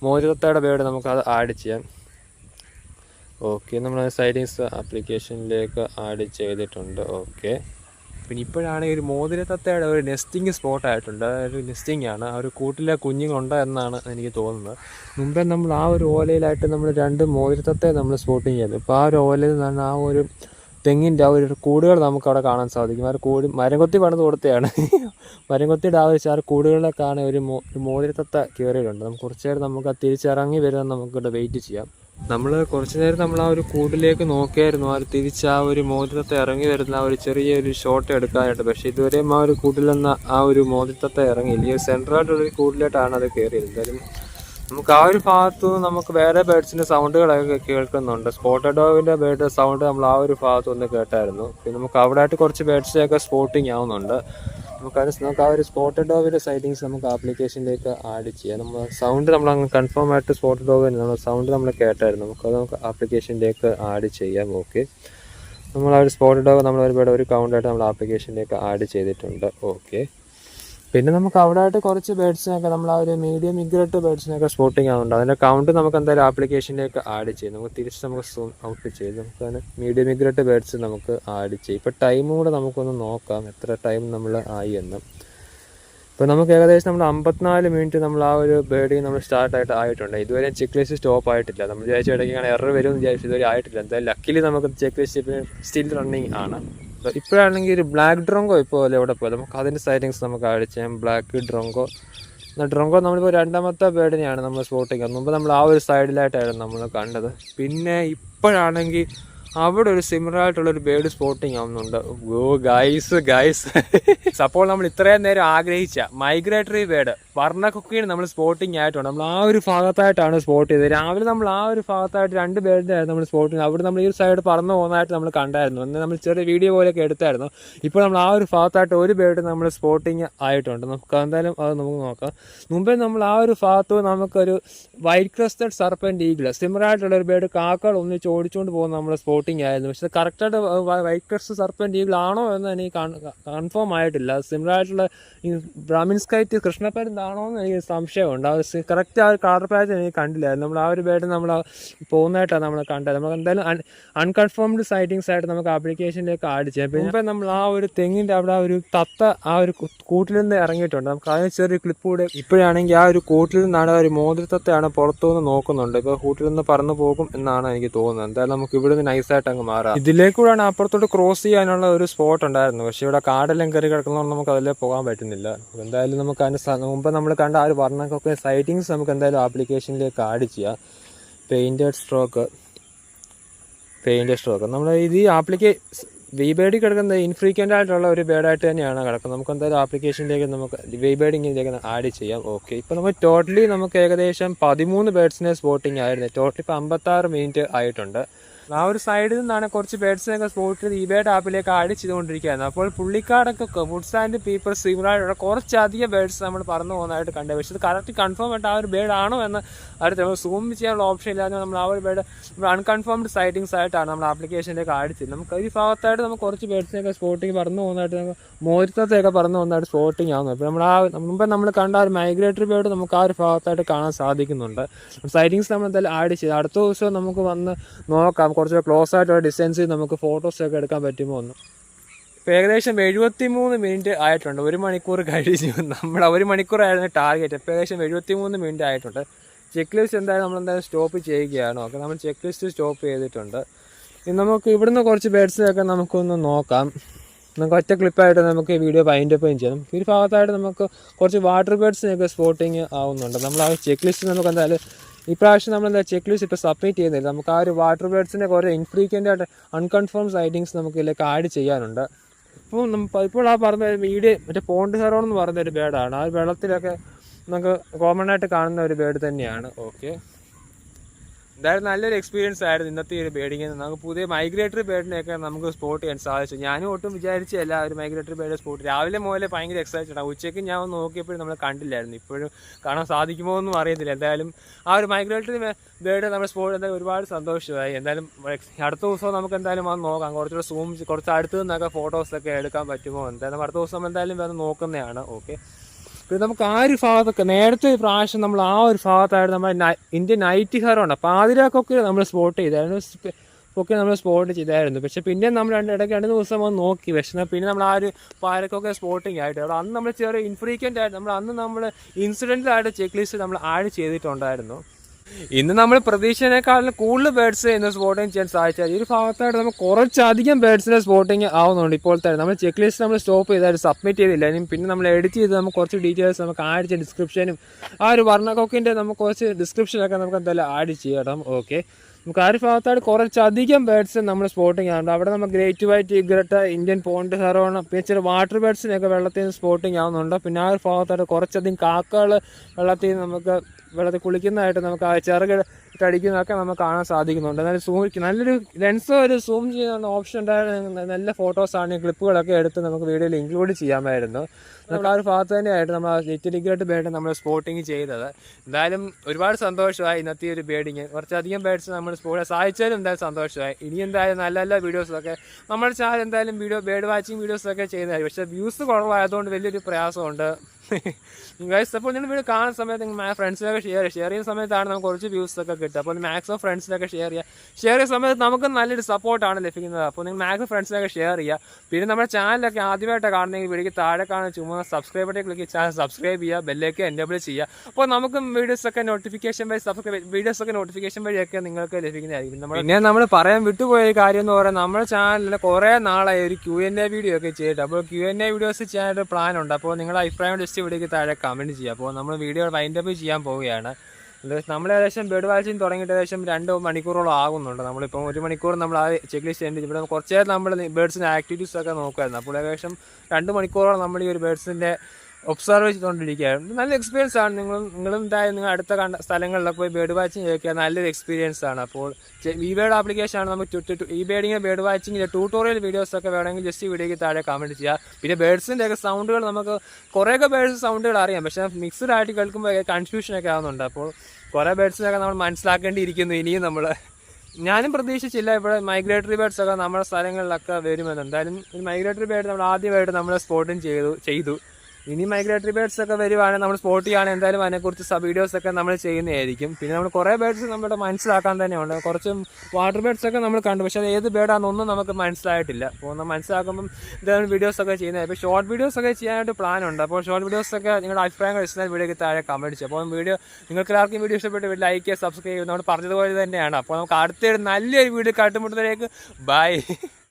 മോതിരത്തയുടെ ബേഡ് നമുക്ക് അത് ആഡ് ചെയ്യാം ഓക്കെ നമ്മൾ സൈഡിങ്സ് ആപ്ലിക്കേഷനിലേക്ക് ആഡ് ചെയ്തിട്ടുണ്ട്. ഓക്കെ പിന്നെ ഇപ്പോഴാണെങ്കിൽ ഒരു മോതിരത്തത്തയുടെ ഒരു നെസ്റ്റിംഗ് സ്പോട്ട് ആയിട്ടുണ്ട്. ഒരു നെസ്റ്റിംഗ് ആണ്. ആ ഒരു കൂട്ടിലെ കുഞ്ഞുങ്ങളുണ്ട് എന്നാണ് എനിക്ക് തോന്നുന്നത്. മുമ്പേ നമ്മൾ ആ ഒരു ഓലയിലായിട്ട് നമ്മൾ രണ്ട് മോതിരത്തത്തെ നമ്മൾ സ്പോട്ടിങ് ചെയ്തു. ഇപ്പോൾ ആ ഒരു ഓലയിൽ നിന്നാണ് ആ ഒരു തെങ്ങിന്റെ ആ ഒരു കൂടുകൾ നമുക്ക് അവിടെ കാണാൻ സാധിക്കും. ആ ഒരു കൂടി മരംകൊത്തി പണിത് കൊടുത്തതാണ് മരംകൊത്തിയുടെ ആ ഒരു ചാർ കൂടുകളിലേക്കാണ് ഒരു മോ ഒരു മോതിരത്തത്ത കയറിയിട്ടുണ്ട്. നമുക്ക് കുറച്ച് നേരം നമുക്ക് ആ തിരിച്ചിറങ്ങി വരുന്നത് നമുക്കിവിടെ വെയിറ്റ് ചെയ്യാം. നമ്മൾ കുറച്ച് നേരം നമ്മൾ ആ ഒരു കൂടിലേക്ക് നോക്കിയായിരുന്നു. ആ ഒരു തിരിച്ച് ആ ഒരു മോതിരത്തെ ഇറങ്ങി വരുന്ന ആ ഒരു ചെറിയൊരു ഷോട്ട് എടുക്കാനായിട്ട്. പക്ഷേ ഇതുവരെയും ആ ഒരു കൂട്ടിൽ നിന്ന് ആ ഒരു മോതിരത്തെ ഇറങ്ങിയില്ല. ഈ സെൻട്രലായിട്ടുള്ളൊരു കൂട്ടിലായിട്ടാണ് അത് കയറിയത് എന്തായാലും നമുക്ക് ആ ഒരു ഭാഗത്തു നമുക്ക് വേറെ ബേഡ്സിന്റെ സൗണ്ടുകളൊക്കെ കേൾക്കുന്നുണ്ട്. സ്പോട്ടഡ് ഡോഗിന്റെ ബേഡ് സൗണ്ട് നമ്മൾ ആ ഒരു ഭാഗത്തു ഒന്ന് കേട്ടായിരുന്നു. പിന്നെ നമുക്ക് അവിടെ ആയിട്ട് കുറച്ച് ബേഡ്സിനെയൊക്കെ സ്പോട്ടിങ് ആവുന്നുണ്ട്. നമുക്ക് നമുക്ക് ആ ഒരു സ്പോട്ടഡ് ഡോഗിന്റെ സൈറ്റിങ്സ് നമുക്ക് ആപ്ലിക്കേഷനിലേക്ക് ആഡ് ചെയ്യാം. നമ്മൾ സൗണ്ട് നമ്മൾ അങ്ങ് കൺഫേം ആയിട്ട് സ്പോട്ടഡ് ഡോഗ് സൗണ്ട് നമ്മൾ കേട്ടായിരുന്നു. നമുക്ക് അത് നമുക്ക് ആപ്ലിക്കേഷനിലേക്ക് ആഡ് ചെയ്യാം. ഓക്കെ നമ്മൾ ആ ഒരു സ്പോട്ടഡ് ഡോഗ് നമ്മൾ ഒരുപാട് ഒരു കൗണ്ടായിട്ട് നമ്മൾ ആപ്ലിക്കേഷനിലേക്ക് ആഡ് ചെയ്തിട്ടുണ്ട്. ഓക്കെ പിന്നെ നമുക്ക് അവിടെ ആയിട്ട് കുറച്ച് ബേഡ്സിനൊക്കെ നമ്മൾ ആ ഒരു മീഡിയം മിഗ്രേറ്റ് ബേഡ്സിനൊക്കെ സ്പോട്ടിങ് ആവുന്നുണ്ട്. അതിന്റെ കൗണ്ട് നമുക്ക് എന്തായാലും ആപ്ലിക്കേഷനിലേക്ക് ആഡ് ചെയ്യും. നമുക്ക് തിരിച്ച് നമുക്ക് സൂം ഔട്ട് ചെയ്ത് നമുക്ക് അതിന് മീഡിയം മിഗ്രേറ്റ് ബേഡ്സ് നമുക്ക് ആഡ് ചെയ്യും. ഇപ്പോൾ ടൈം കൂടെ നമുക്കൊന്ന് നോക്കാം. എത്ര ടൈം നമ്മൾ ആയി എന്ന്. ഇപ്പോൾ നമുക്ക് ഏകദേശം നമ്മൾ അമ്പത്തിനാല് മിനിറ്റ് നമ്മൾ ആ ഒരു ബേഡിങ് നമ്മൾ സ്റ്റാർട്ടായിട്ട് ആയിട്ടുണ്ട്. ഇതുവരെ ചെക്ക് ലിസ്റ്റ് സ്റ്റോപ്പ് ആയിട്ടില്ല. നമ്മൾ വിചാരിച്ച ഇടയ്ക്കാണ് എറർ വരുമെന്ന് വിചാരിച്ചു ഇതുവരെ ആയിട്ടില്ല. എന്തായാലും ലക്കിലി നമുക്ക് ചെക്ക് ലിസ്റ്റ് സ്റ്റിൽ റണ്ണിങ് ആണ്. ഇപ്പോഴാണെങ്കിൽ ഒരു ബ്ലാക്ക് ഡ്രോങ്കോ ഇപ്പോൾ എവിടെ പോയാലും നമുക്ക് അതിന്റെ സൈറ്റിങ്സ് നമുക്ക് ആഡ് ചെയ്യാം ബ്ലാക്ക് ഡ്രോങ്കോ എന്നാൽ ഡ്രോങ്കോ നമ്മളിപ്പോൾ രണ്ടാമത്തെ ബേഡിനെയാണ് നമ്മൾ സ്പോട്ടിങ് മുമ്പ് നമ്മൾ ആ ഒരു സൈഡിലായിട്ടായിരുന്നു നമ്മൾ കണ്ടത്. പിന്നെ ഇപ്പോഴാണെങ്കിൽ അവിടെ ഒരു സിമിലർ ആയിട്ടുള്ള ഒരു ബേർഡ് സ്പോട്ടിങ് ആവുന്നുണ്ട്. ഓ ഗൈസ് ഗൈസ് അപ്പോൾ നമ്മൾ ഇത്രയും നേരം ആഗ്രഹിച്ച മൈഗ്രേറ്ററി ബേഡ് വർണക്കുക്കിന് നമ്മൾ സ്പോട്ടിങ് ആയിട്ടുണ്ട്. നമ്മൾ ആ ഒരു ഭാഗത്തായിട്ടാണ് സ്പോട്ട് ചെയ്തത്. രാവിലെ നമ്മൾ ആ ഒരു ഭാഗത്തായിട്ട് രണ്ട് ആയിരുന്നു നമ്മൾ സ്പോട്ട് ചെയ്തത് അവിടെ നമ്മൾ ഈ ഒരു സൈഡ് പറന്നു പോകുന്നതായിട്ട് നമ്മൾ കണ്ടായിരുന്നു. അന്ന് നമ്മൾ ചെറിയ വീഡിയോ പോലെയൊക്കെ എടുത്തായിരുന്നു. ഇപ്പോൾ നമ്മൾ ആ ഒരു ഭാഗത്തായിട്ട് ഒരു ബേർഡ് നമ്മൾ സ്പോട്ടിങ് ആയിട്ടുണ്ട്. നമുക്ക് എന്തായാലും അത് നമുക്ക് നോക്കാം. മുമ്പേ നമ്മൾ ആ ഒരു ഭാഗത്ത് നമുക്കൊരു white crested serpent eagle similar ആയിട്ടുള്ള ഒരു ബേഡ് കാക്കകൾ ഒന്നിച്ച് ഓടിച്ചുകൊണ്ട് പോകുന്ന നമ്മുടെ സ്പോട്ടിങ് ആയിരുന്നു. പക്ഷെ കറക്റ്റായിട്ട് വൈറ്റ് ക്രസ്റ്റ് സർപ്പന്റ് ഈഗിൾ ആണോ എന്ന് എനിക്ക് കൺഫേം ആയിട്ടില്ല. സിമിലർ ആയിട്ടുള്ള ഈ ബ്രാഹ്മിൻ സ്കൈറ്റ് കൃഷ്ണപ്പരുന്താണോ എന്ന് എനിക്ക് സംശയമുണ്ട്. ആ കറക്റ്റ് ആ ഒരു കളർ പാറ്റ് എനിക്ക് കണ്ടില്ലായിരുന്നു. നമ്മൾ ആ ഒരു ബേഡ് നമ്മൾ പോകുന്നതായിട്ടാണ് നമ്മൾ കണ്ടത്. നമ്മൾ എന്തായാലും അൺകൺഫേംഡ് സൈറ്റിങ്സ് ആയിട്ട് നമുക്ക് ആപ്ലിക്കേഷനിലേക്ക് ആഡ് ചെയ്യാം. പിന്നെ നമ്മൾ ആ ഒരു തെങ്ങിന്റെ അവിടെ ആ ഒരു തത്ത ആ ഒരു കൂട്ടിൽ നിന്ന് ഇറങ്ങിയിട്ടുണ്ട്. നമുക്ക് അതിന് ചെറിയ ക്ലിപ്പ് കൂടെ ഇപ്പോഴാണെങ്കിൽ ആ ഒരു കൂട്ടിൽ നിന്നാണ് ഒരു മോതിരത്തത്തെയാണ് പുറത്തുനിന്ന് നോക്കുന്നുണ്ട്. ഇപ്പോൾ കൂട്ടിൽ നിന്ന് പറന്നു പോകും എന്നാണ് എനിക്ക് തോന്നുന്നത്. എന്തായാലും നമുക്ക് ഇവിടെ നിന്ന് നൈസായിട്ട് അങ്ങ് മാറാം. ഇതിലേക്കൂടാണ് അപ്പുറത്തോട്ട് ക്രോസ് ചെയ്യാനുള്ള ഒരു സ്പോട്ട് ഉണ്ടായിരുന്നു. പക്ഷെ ഇവിടെ കാടെല്ലാം കയറി കിടക്കുന്നതുകൊണ്ട് നമുക്ക് അതിലേ പോകാൻ പറ്റുന്നില്ല. എന്തായാലും നമുക്ക് അതിന് മുമ്പ് നമ്മൾ കണ്ട ആ ഒരു വർണക്കൊക്കെ സൈറ്റിങ്സ് നമുക്ക് എന്തായാലും ആപ്ലിക്കേഷനിലേക്ക് ആഡ് ചെയ്യാം. പെയിന്റഡ് സ്ട്രോക്ക് പെയിന്റഡ് സ്ട്രോക്ക് നമ്മൾ ഇത് ആപ്ലിക്കേ വി ബേഡിൽ കിടക്കുന്നത് ഇൻഫ്രീക്വന്റ് ആയിട്ടുള്ള ഒരു ബേഡായിട്ട് തന്നെയാണ് കിടക്കുന്നത്. നമുക്ക് എന്തായാലും ആപ്ലിക്കേഷനിലേക്ക് നമുക്ക് വി ബേഡിങ്ങിലേക്ക് ആഡ് ചെയ്യാം. ഓക്കെ ഇപ്പോൾ നമ്മൾ ടോട്ടലി നമുക്ക് ഏകദേശം പതിമൂന്ന് ബേഡ്സിനെ സ്പോട്ടിംഗ് ആയിരുന്നു. ടോട്ടലി ഇപ്പോൾ അമ്പത്താറ് മിനിറ്റ് ആയിട്ടുണ്ട്. ആ ഒരു സൈഡിൽ നിന്നാണ് കുറച്ച് ബേഡ്സിനൊക്കെ സ്പോട്ട് ചെയ്ത് ഈ ബേഡ് ആപ്പിലേക്ക് ആഡ് ചെയ്തുകൊണ്ടിരിക്കുകയായിരുന്നു അപ്പോൾ പുള്ളിക്കാടൊക്കെ വുഡ്സ് ആൻഡ് പീപ്പിൾ സിമിലായിട്ടുള്ള കുറച്ചധികം ബേഡ്സ് നമ്മൾ പറന്നു പോകുന്നതായിട്ട് കണ്ടത് പക്ഷേ അത് കറക്റ്റ് കൺഫേം ആയിട്ട് ആ ഒരു ബേഡ് ആണോ എന്ന് അടുത്ത് നമ്മൾ സൂം ചെയ്യാനുള്ള ഓപ്ഷൻ ഇല്ലാതെ നമ്മൾ ആ ഒരു ബേഡ് അൺകൺഫേംഡ് സൈറ്റിങ്സ് ആയിട്ടാണ് നമ്മൾ ആപ്ലിക്കേഷനിലേക്ക് ആഡ് ചെയ്തത് നമുക്ക് ഈ ഭാഗത്തായിട്ട് നമുക്ക് കുറച്ച് ബേഡ്സിനൊക്കെ സ്പോട്ടിങ് പറന്നു പോകുന്നതായിട്ട് നമുക്ക് മോരിത്തത്തെയൊക്കെ പറന്നു പോകുന്നതായിട്ട് സ്പോട്ടിങ് ആവുന്നു. അപ്പോൾ നമ്മൾ ആ മുമ്പ് നമ്മൾ കണ്ട ആ ഒരു മൈഗ്രേറ്ററി ബേഡ് നമുക്ക് ആ ഒരു ഭാഗത്തായിട്ട് കാണാൻ സാധിക്കുന്നുണ്ട്. സൈറ്റിങ്സ് നമ്മൾ എന്തായാലും ആഡ് ചെയ്ത്. അടുത്ത ദിവസം നമുക്ക് വന്ന് നോക്കാം. കുറച്ച് ക്ലോസ് ആയിട്ടുള്ള ഡിസ്റ്റൻസിൽ നമുക്ക് ഫോട്ടോസൊക്കെ എടുക്കാൻ പറ്റുമോ എന്ന്. ഇപ്പോൾ ഏകദേശം എഴുപത്തി മൂന്ന് മിനിറ്റ് ആയിട്ടുണ്ട്. ഒരു മണിക്കൂർ കഴിഞ്ഞു. നമ്മൾ ഒരു മണിക്കൂറായിരുന്നു ടാർഗറ്റ് ഇപ്പോൾ ഏകദേശം എഴുപത്തി മൂന്ന് മിനിറ്റ് ആയിട്ടുണ്ട്. ചെക്ക് ലിസ്റ്റ് എന്തായാലും നമ്മൾ എന്തായാലും സ്റ്റോപ്പ് ചെയ്യുകയാണ്. ഓക്കെ നമ്മൾ ചെക്ക് ലിസ്റ്റ് സ്റ്റോപ്പ് ചെയ്തിട്ടുണ്ട്. ഇനി നമുക്ക് ഇവിടുന്ന് കുറച്ച് ബേഡ്സിനൊക്കെ നമുക്കൊന്ന് നോക്കാം. നമുക്ക് ഒറ്റ ക്ലിപ്പായിട്ട് നമുക്ക് ഈ വീഡിയോ അപ്പ് ചെയ്യാം. ഒരു ഭാഗത്തായിട്ട് നമുക്ക് കുറച്ച് വാട്ടർ ബേഡ്സിനൊക്കെ സ്പോട്ടിങ് ആവുന്നുണ്ട്. നമ്മൾ ആ ചെക്ക് ലിസ്റ്റ് നമുക്ക് എന്തായാലും ഇപ്രാവശ്യം നമ്മൾ എന്താ ചെക്ക് ലിസ്റ്റ് ഇപ്പോൾ സബ്മിറ്റ് ചെയ്യുന്നില്ല. നമുക്ക് ആ ഒരു വാട്ടർ ബേഡ്സിന്റെ കുറേ ഇൻഫ്രീക്വന്റ് ആയിട്ട് അൺകൺഫേം സൈറ്റിങ്സ് നമുക്ക് ഇതിലേക്ക് ആഡ് ചെയ്യാനുണ്ട്. അപ്പോൾ ഇപ്പോൾ ആ പറഞ്ഞ വീട് മറ്റേ പോണ്ട് ഹെറോൺ എന്ന് പറഞ്ഞ ഒരു ബേഡാണ് ആ വെള്ളത്തിലൊക്കെ നമുക്ക് കോമൺ ആയിട്ട് കാണുന്ന ഒരു ബേഡ് തന്നെയാണ്. ഓക്കെ എന്തായാലും നല്ലൊരു എക്സ്പീരിയൻസ് ആയിരുന്നു ഇന്നത്തെ ഒരു നിന്ന് നമുക്ക് പുതിയ മൈഗ്രേറ്ററി ബേഡിനെയൊക്കെ നമുക്ക് സ്പോട്ട് ചെയ്യാൻ സാധിച്ചു. ഞാനും ഒട്ടും വിചാരിച്ചല്ല ഒരു മൈഗ്രേറ്ററി ബേഡ് സ്പോട്ട് രാവിലെ മുതലേ ഭയങ്കര എക്സൈറ്റഡ് ആണ്. ഉച്ചയ്ക്ക് ഞാൻ ഒന്ന് നോക്കിയപ്പോഴും നമ്മൾ കണ്ടില്ലായിരുന്നു. ഇപ്പോഴും കാണാൻ സാധിക്കുമോ എന്നും അറിയത്തില്ല. എന്തായാലും ആ ഒരു മൈഗ്രേറ്ററി ബേഡ് നമ്മുടെ സ്പോട്ട് എന്തായാലും ഒരുപാട് സന്തോഷമായി. എന്തായാലും അടുത്ത ദിവസം നമുക്ക് എന്തായാലും വന്ന് നോക്കാം. കുറച്ചുകൂടെ സൂം കുറച്ച് അടുത്ത് നിന്നൊക്കെ ഫോട്ടോസൊക്കെ എടുക്കാൻ പറ്റുമോ? എന്തായാലും അടുത്ത ദിവസം എന്തായാലും വന്ന് നോക്കുന്നതാണ്. ഓക്കെ പിന്നെ നമുക്ക് ആ ഒരു ഭാഗത്തൊക്കെ നേരത്തെ ഒരു പ്രാവശ്യം നമ്മൾ ആ ഒരു ഭാഗത്തായിരുന്നു നമ്മൾ ഇന്ത്യൻ നൈറ്റ് ഹെയർ ഉണ്ട് ആതിരാക്കൊക്കെ നമ്മൾ സ്പോട്ട് ചെയ്തായിരുന്നു. ഒക്കെ നമ്മൾ സ്പോട്ട് ചെയ്തായിരുന്നു. പക്ഷെ പിന്നെ നമ്മൾ രണ്ട് ഇടയ്ക്ക് രണ്ട് ദിവസം വന്ന് നോക്കി. പക്ഷേ പിന്നെ നമ്മൾ ആ ഒരു പാലക്കൊക്കെ സ്പോട്ടിങ് ആയിട്ട്. അവിടെ അന്ന് നമ്മൾ ചെറിയ ഇൻഫ്രീക്വന്റ് ആയിട്ട് നമ്മൾ അന്ന് നമ്മൾ ഇൻസിഡന്റലായിട്ട് ചെക്ക് ലിസ്റ്റ് നമ്മൾ ആഡ് ചെയ്തിട്ടുണ്ടായിരുന്നു. ഇന്ന് നമ്മൾ പ്രതീക്ഷനേക്കാളും കൂടുതൽ ബേഡ്സ് ഇന്ന് സ്പോട്ടിങ് ചെയ്യാൻ സാധിച്ചാൽ ഈ ഒരു ഭാഗത്തായിട്ട് നമുക്ക് കുറച്ചധികം ബേഡ്സിനെ സ്പോട്ടിങ് ആവുന്നുണ്ട്. ഇപ്പോൾ തന്നെ നമ്മൾ ചെക്ക് ലിസ്റ്റ് നമ്മൾ സ്റ്റോപ്പ് ചെയ്തായിട്ട് സബ്മിറ്റ് ചെയ്തില്ല. ഇനി പിന്നെ നമ്മൾ എഡിറ്റ് ചെയ്ത് നമുക്ക് കുറച്ച് ഡീറ്റെയിൽസ് നമുക്ക് ആഡ് ചെയ്യാം ഡിസ്ക്രിപ്ഷനും ആ ഒരു വർണക്കൊക്കിന്റെ നമുക്ക് കുറച്ച് ഡിസ്ക്രിപ്ഷനൊക്കെ നമുക്ക് എന്തായാലും ആഡ് ചെയ്യണം ഓക്കെ നമുക്ക് ആ ഭാഗത്തായിട്ട് കുറച്ചധികം ബേഡ്സ് നമ്മൾ സ്പോട്ടിങ് ആവുന്നുണ്ട് അവിടെ നമുക്ക് great white egret Indian pond heron പിന്നെ ചില വാട്ടർ ബേഡ്സിനൊക്കെ വെള്ളത്തിൽ നിന്ന് സ്പോട്ടിങ് ആവുന്നുണ്ട്. പിന്നെ ആ ഒരു ഭാഗത്തായിട്ട് കുറച്ചധികം കാക്കകൾ വെള്ളത്തിൽ നിന്ന് നമുക്ക് വെള്ളത്തിൽ കുളിക്കുന്നതായിട്ട് നമുക്ക് ആ ചെറുകൾ അടിക്കുന്നതൊക്കെ നമുക്ക് കാണാൻ സാധിക്കുന്നുണ്ട്. നല്ല സൂം നല്ലൊരു ലെൻസ് ഒരു സൂം ചെയ്യുന്ന ഓപ്ഷൻ ഉണ്ടായിരുന്നു നല്ല ഫോട്ടോസാണ് ക്ലിപ്പുകളൊക്കെ എടുത്ത് നമുക്ക് വീഡിയോയിൽ ഇൻക്ലൂഡ് ചെയ്യാമായിരുന്നു. നമ്മൾ ആ ഒരു ഭാഗത്ത് തന്നെയായിട്ട് നമ്മൾ നെറ്റിലിഗ്രേറ്റ് ബേഡ് നമ്മൾ സ്പോട്ടിങ് ചെയ്തത്. എന്തായാലും ഒരുപാട് സന്തോഷമായി ഇന്നത്തെ ഒരു ബേഡിങ് കുറച്ചധികം ബേഡ്സ് നമ്മൾ സ്പോട്ട് സഹായിച്ചാലും എന്തായാലും സന്തോഷമായി. ഇനി എന്തായാലും നല്ല നല്ല വീഡിയോസൊക്കെ നമ്മുടെ ചാനൽ എന്തായാലും വീഡിയോ ബേഡ് വാച്ചിങ് വീഡിയോസൊക്കെ ചെയ്യുന്നതായിരിക്കും. പക്ഷേ വ്യൂസ് കുറവായതുകൊണ്ട് വലിയൊരു പ്രയാസമുണ്ട്. ഗൈസ് അപ്പോൾ നിങ്ങൾ വീഡിയോ കാണുന്ന സമയത്ത് നിങ്ങൾ ഫ്രണ്ട്സിനൊക്കെ ഷെയർ ഷെയർ ചെയ്യുന്ന സമയത്താണ് നമുക്ക് കുറച്ച് വ്യൂസ് ഒക്കെ കിട്ടുക. അപ്പോൾ മാക്സിമം ഫ്രണ്ട്സിനൊക്കെ ഷെയർ ചെയ്യുക. ഷെയർ ചെയ്യുന്ന സമയത്ത് നമുക്ക് നല്ലൊരു സപ്പോർട്ടാണ് ലഭിക്കുന്നത്. അപ്പോൾ നിങ്ങൾ മാക്സിമം ഫ്രണ്ട്സിനൊക്കെ ഷെയർ ചെയ്യുക. പിന്നെ നമ്മുടെ ചാനലൊക്കെ ആദ്യമായിട്ട് കാണുന്നെങ്കിൽ വീഡിയോക്ക് താഴെ കാണുന്ന ചുമ്മാ subscribe button click channel subscribe ചെയ്യുക ബെല്ലേക്ക് എനേബിൾ ചെയ്യുക അപ്പോൾ നമുക്ക് വീഡിയോസൊക്കെ നോട്ടിഫിക്കേഷൻ വഴി സബ്സ്ക്രൈബ് വീഡിയോസൊക്കെ നോട്ടിഫിക്കേഷൻ വഴിയൊക്കെ നിങ്ങൾക്ക് ലഭിക്കുന്നതായിരിക്കും. നമ്മൾ പിന്നെ നമ്മൾ പറയാൻ വിട്ടുപോയ കാര്യം എന്ന് പറയുന്നത് നമ്മുടെ ചാനലിൽ കുറേ നാളായി ഒരു ക്യു എൻ എ വീഡിയോ ഒക്കെ ചെയ്തിട്ട്. അപ്പോൾ ക്യു എൻ എ വീഡിയോസ് ചെയ്യാനൊരു പ്ലാൻ ഉണ്ട്. അപ്പോൾ നിങ്ങളുടെ അഭിപ്രായം ജസ്റ്റ് വീഡിയോക്ക് താഴെ കമന്റ് ചെയ്യുക അപ്പോൾ നമ്മൾ വീഡിയോ വൈൻഡപ്പ് ചെയ്യാൻ പോവുകയാണ്. നമ്മൾ ഏകദേശം ബേഡ് വാച്ചിങ് തുടങ്ങിയിട്ട് ഏകദേശം രണ്ട് മണിക്കൂറോളം ആകുന്നുണ്ട്. നമ്മളിപ്പോൾ ഒരു മണിക്കൂർ നമ്മൾ ആ ചെക്ക് ലിസ്റ്റ് ചെയ്യേണ്ടി ഇവിടെ കുറച്ച് നമ്മൾ ബേഡ്സിന്റെ ആക്ടിവിറ്റീസ് ഒക്കെ നോക്കുമായിരുന്നു അപ്പോൾ ഏകദേശം രണ്ട് മണിക്കൂറോളം നമ്മൾ ഈ ഒരു ബേഡ്സിന്റെ ഒബ്സർവ് ചെയ്തുകൊണ്ടിരിക്കുകയായിരുന്നു. നല്ല എക്സ്പീരിയൻസ് ആണ്. നിങ്ങൾ നിങ്ങളും എന്തായാലും നിങ്ങൾ അടുത്ത കണ്ട സ്ഥലങ്ങളിലൊക്കെ പോയി ബേഡ് വാച്ചിങ് ചെയ്യുക നല്ലൊരു എക്സ്പീരിയൻസ് ആണ്. അപ്പോൾ ഈ ബേഡ് ആപ്ലിക്കേഷൻ ആണ് നമുക്ക് ഈ ബേഡിങ് ബേർഡ് വാച്ചിങ്ങിന്റെ ട്യൂട്ടോറിയൽ വീഡിയോസൊക്കെ വേണമെങ്കിൽ ജസ്റ്റ് ഈ വീഡിയോയ്ക്ക് താഴെ കമന്റ് ചെയ്യുക. പിന്നെ ബേഡ്സിന്റെ ഒക്കെ സൗണ്ടുകൾ നമുക്ക് കുറേയൊക്കെ ബേഡ്സ് സൗണ്ടുകൾ അറിയാം. പക്ഷേ മിക്സ്ഡ് ആയിട്ട് കേൾക്കുമ്പോൾ കൺഫ്യൂഷനൊക്കെ ആവുന്നുണ്ട്. അപ്പോൾ കുറേ ബേഡ്സിനൊക്കെ നമ്മൾ മനസ്സിലാക്കേണ്ടിയിരിക്കുന്നു ഇനിയും നമ്മൾ ഞാനും പ്രതീക്ഷിച്ചില്ല ഇവിടെ മൈഗ്രേറ്ററി ബേഡ്സ് ഒക്കെ നമ്മുടെ സ്ഥലങ്ങളിലൊക്കെ വരുമെന്ന്. എന്തായാലും ഒരു മൈഗ്രേറ്ററി ബേഡ് നമ്മൾ ആദ്യമായിട്ട് നമ്മൾ സ്പോട്ടും ചെയ്തു ചെയ്തു. ഇനി മൈഗ്രേറ്ററി ബേഡ്സ് ഒക്കെ വരുവാണെങ്കിൽ നമ്മൾ സ്പോട്ട് ചെയ്യുകയാണെങ്കിൽ എന്തായാലും അതിനെക്കുറിച്ച് വീഡിയോസ് ഒക്കെ നമ്മൾ ചെയ്യുന്നതായിരിക്കും. പിന്നെ നമ്മൾ കുറേ ബേഡ്സ് നമ്മുടെ മനസ്സിലാക്കാൻ തന്നെയുണ്ട്. കുറച്ചും വാട്ടർ ബേഡ്സ് ഒക്കെ നമ്മൾ കണ്ടു. പക്ഷേ അത് ഏത് ബേഡാണെന്നൊന്നും നമുക്ക് മനസ്സിലായിട്ടില്ല. അപ്പോൾ ഒന്ന് മനസ്സിലാക്കുമ്പം എന്തായാലും വീഡിയോസ് ഒക്കെ ചെയ്യുന്നത്. ഇപ്പോൾ ഷോർട്ട് വീഡിയോസ് ഒക്കെ ചെയ്യാനായിട്ട് പ്ലാൻ ഉണ്ട്. അപ്പോൾ ഷോർട്ട് വീഡിയോസ് ഒക്കെ നിങ്ങളുടെ അഭിപ്രായങ്ങൾ ഇഷ്ടമായ വീഡിയോയ്ക്ക് താഴെ കമന്റ് ചെയ്യും. അപ്പോൾ വീഡിയോ നിങ്ങൾക്ക് എല്ലാവർക്കും വീഡിയോ ഇഷ്ടപ്പെട്ട് ലൈക്ക് ചെയ്യുക സബ്സ്ക്രൈബ് ചെയ്യുക നമ്മൾ പറഞ്ഞതുപോലെ തന്നെയാണ്. അപ്പോൾ നമുക്ക് അടുത്തൊരു നല്ലൊരു വീഡിയോ കാട്ടുമുട്ടത്തിലേക്ക് ബൈ